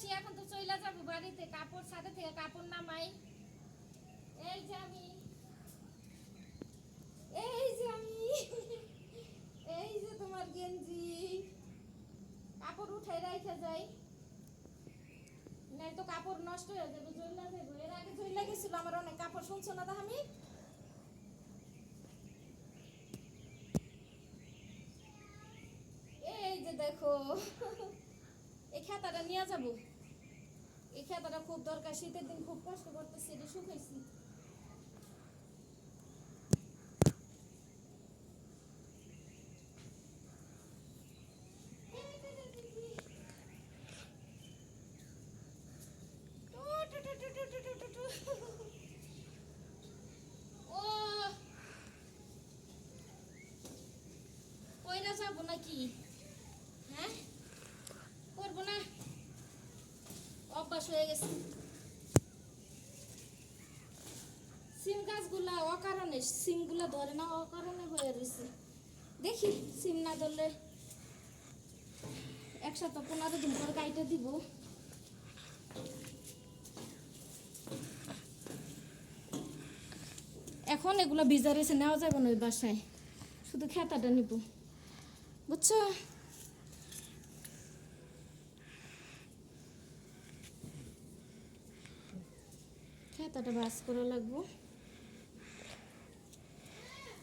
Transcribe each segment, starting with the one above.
আসি, এখন তো চইলা যাব বাড়িতে। কাপড় সাথে থেকে কাপড় নামাই। এই যে আমি। এই যে আমি। এই যে তোমার গেঞ্জি। কাপড় উঠাই রাখা যাই। নাই তো কাপড় নষ্ট হয়ে যাবে জইলা যাব এর আগে জইলা গেছিল, আমার অনেক কাপড় শুনছো না আমি এই যে দেখো। এই খাতাটা নিয়ে যাব। এই খাতাটা খুব দরকার, শীতের দিন খুব কষ্ট করতেছি, এটা শুকাইছি। যাব নাকি? হ্যাঁ? করব না। অভ্যাস হয়ে গেছে। সিম গাছগুলা অকারণে, সিমগুলা ধরে না, অকারণে হয়ে রয়েছে দেখি সিম না ধরলে একসাথে পনেরো দিন পর কাইটে দিব। এখন এগুলো ভিজা রয়েছে নেওয়া যাবে না ওই বাসায়। শুধু খেতাটা নিব। বুঝছ? খেতাটা বাস করা লাগবো।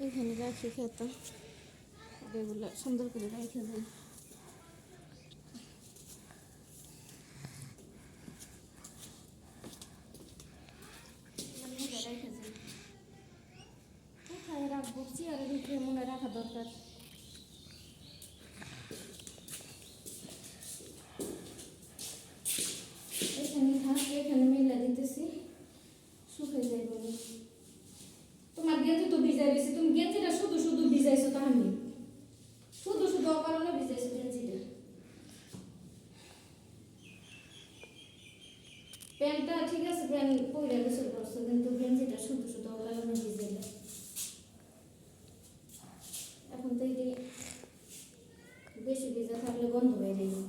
এখানে রাখি খেতা। আর এগুলো সুন্দর করে রেখে দেয় রাখব চেয়ারের উপরে মনে রাখা দরকার এখানে থাক এখানে মেলা দিতেছি শুকিয়ে যাই বলে তোমার তো তুমি গেঞ্জিটা শুধু শুধু ভিজাইছো তা শুধু শুধু অকারণে ভিজাইছো গেঞ্জিটা। প্যান্টটা ঠিক আছে, প্যান্ট পরে গোসল করছ কিন্তু গেঞ্জিটা শুধু শুধু অকারণে ভিজাইলে এখন তো এটি বেশি ভিজা থাকলে গন্ধ হয়ে যাবে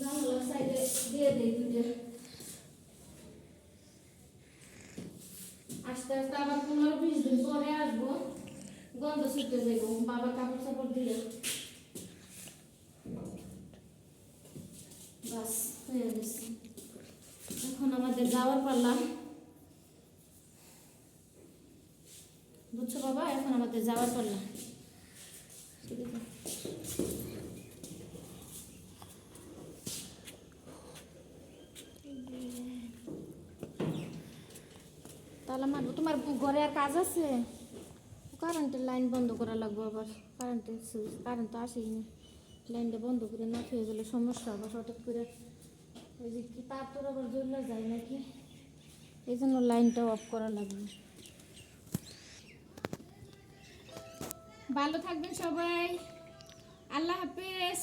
জানালার সাইডে দিয়ে দিই দুটো আস্তে আস্তে আবার পনেরো বিশ দিন পরে আসব। গন্ধ ছুটতে যাইব। বাবা কাপড় চাপড় দিলে বাস, হয়ে গেছে। এখন আমাদের যাওয়ার পারলাম বুঝছ বাবা? এখন আমাদের যাওয়ার পারলাম তাহলে মারবো তোমার ঘরে আর কাজ আছে? কারেন্টের লাইন বন্ধ করা লাগবে আবার। কারেন্টের সুইচ কারেন্ট তো আসেই না। লাইনটা বন্ধ করে না খেয়ে গেলে সমস্যা হবে হঠাৎ করে ওই যে কি তার তোর আবার জ্বললে যায় নাকি? এই জন্য লাইনটা অফ করা লাগবে। ভালো থাকবেন সবাই। আল্লাহ হাফেজ।